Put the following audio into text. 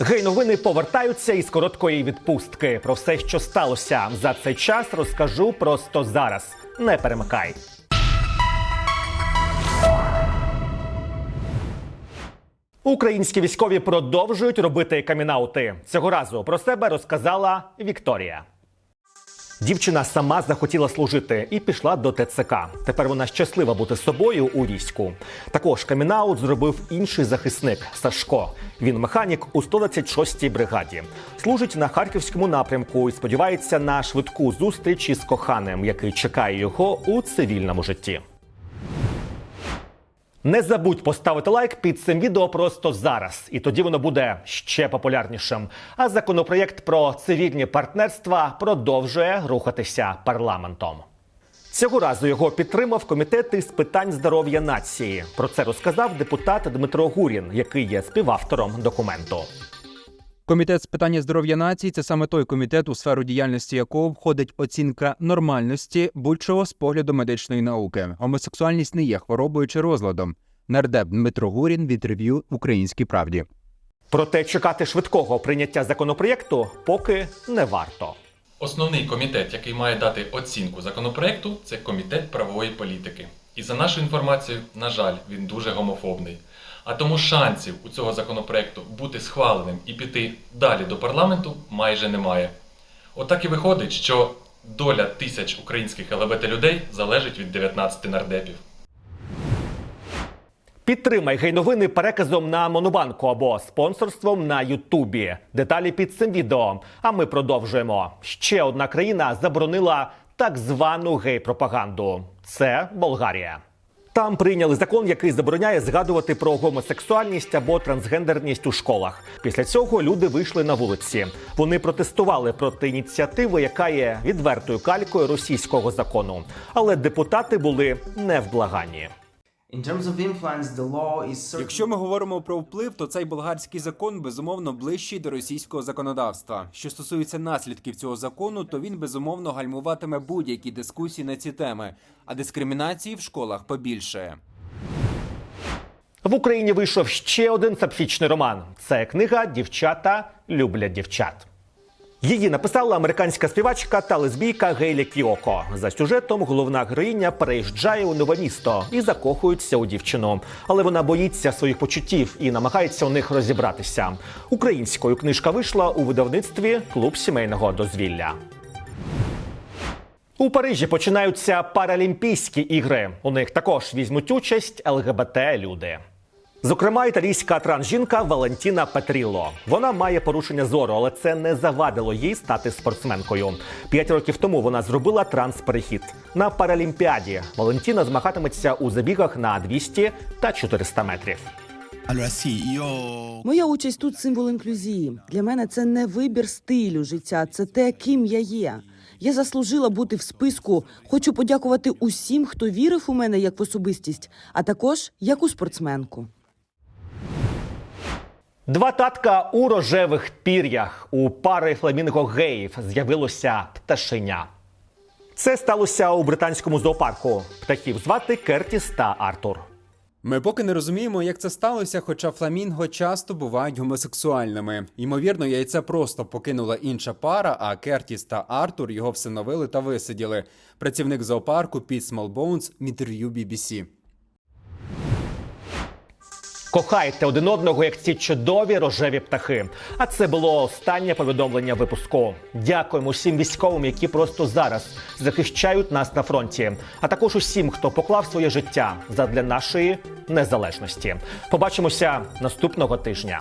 Гей-новини повертаються із короткої відпустки. Про все, що сталося за цей час, розкажу просто зараз. Не перемикай. Українські військові продовжують робити камінаути. Цього разу про себе розказала Вікторія. Дівчина сама захотіла служити і пішла до ТЦК. Тепер вона щаслива бути собою у війську. Також камінаут зробив інший захисник Сашко. Він механік у 126-й бригаді. Служить на харківському напрямку і сподівається на швидку зустріч із коханим, який чекає його у цивільному житті. Не забудь поставити лайк під цим відео просто зараз, і тоді воно буде ще популярнішим. А законопроєкт про цивільні партнерства продовжує рухатися парламентом. Цього разу його підтримав комітет із питань здоров'я нації. Про це розказав депутат Дмитро Гурін, який є співавтором документу. Комітет з питання здоров'я нації це саме той комітет, у сферу діяльності якого входить оцінка нормальності будь-чого з погляду медичної науки. Гомосексуальність не є хворобою чи розладом. Нардеп Дмитро Гурін в інтерв'ю Українській правді. Проте чекати швидкого прийняття законопроєкту поки не варто. Основний комітет, який має дати оцінку законопроекту, це комітет правової політики. І за нашу інформацію, на жаль, він дуже гомофобний. А тому шансів у цього законопроекту бути схваленим і піти далі до парламенту майже немає. Отак і виходить, що доля тисяч українських ЛГБТ людей залежить від 19 нардепів. Підтримай гей-новини переказом на Монобанку або спонсорством на Ютубі. Деталі під цим відео. А ми продовжуємо. Ще одна країна заборонила так звану гей-пропаганду. Це Болгарія. Там прийняли закон, який забороняє згадувати про гомосексуальність або трансгендерність у школах. Після цього люди вийшли на вулиці. Вони протестували проти ініціативи, яка є відвертою калькою російського закону. Але депутати були невблаганні. In terms of influence, the law is certain. Якщо ми говоримо про вплив, то цей болгарський закон безумовно ближчий до російського законодавства. Що стосується наслідків цього закону, то він безумовно гальмуватиме будь-які дискусії на ці теми, а дискримінації в школах побільшає. В Україні вийшов ще один сапфічний роман. Це книга Дівчата люблять дівчат. Її написала американська співачка та лесбійка Гейлі Кіоко. За сюжетом головна героїня переїжджає у нове місто і закохується у дівчину. Але вона боїться своїх почуттів і намагається у них розібратися. Українською книжка вийшла у видавництві Клуб сімейного дозвілля. У Парижі починаються Паралімпійські ігри. У них також візьмуть участь ЛГБТ-люди. Зокрема, італійська трансжінка Валентіна Петріло. Вона має порушення зору, але це не завадило їй стати спортсменкою. П'ять років тому вона зробила трансперехід. На Паралімпіаді Валентіна змагатиметься у забігах на 200 та 400 метрів. Моя участь тут символ інклюзії. Для мене це не вибір стилю життя, це те, ким я є. Я заслужила бути в списку. Хочу подякувати усім, хто вірив у мене як в особистість, а також як у спортсменку. Два татка у рожевих пір'ях. У пари фламінго геїв з'явилося пташеня. Це сталося у британському зоопарку. Птахів звати Кертіс та Артур. Ми поки не розуміємо, як це сталося, хоча фламінго часто бувають гомосексуальними. Ймовірно, яйце просто покинула інша пара, а Кертіс та Артур його всиновили та висиділи. Працівник зоопарку Піт Смолбоунс інтерв'ю BBC. Кохайте один одного, як ці чудові рожеві птахи. А це було останнє повідомлення випуску. Дякуємо всім військовим, які просто зараз захищають нас на фронті, а також усім, хто поклав своє життя задля нашої незалежності. Побачимося наступного тижня.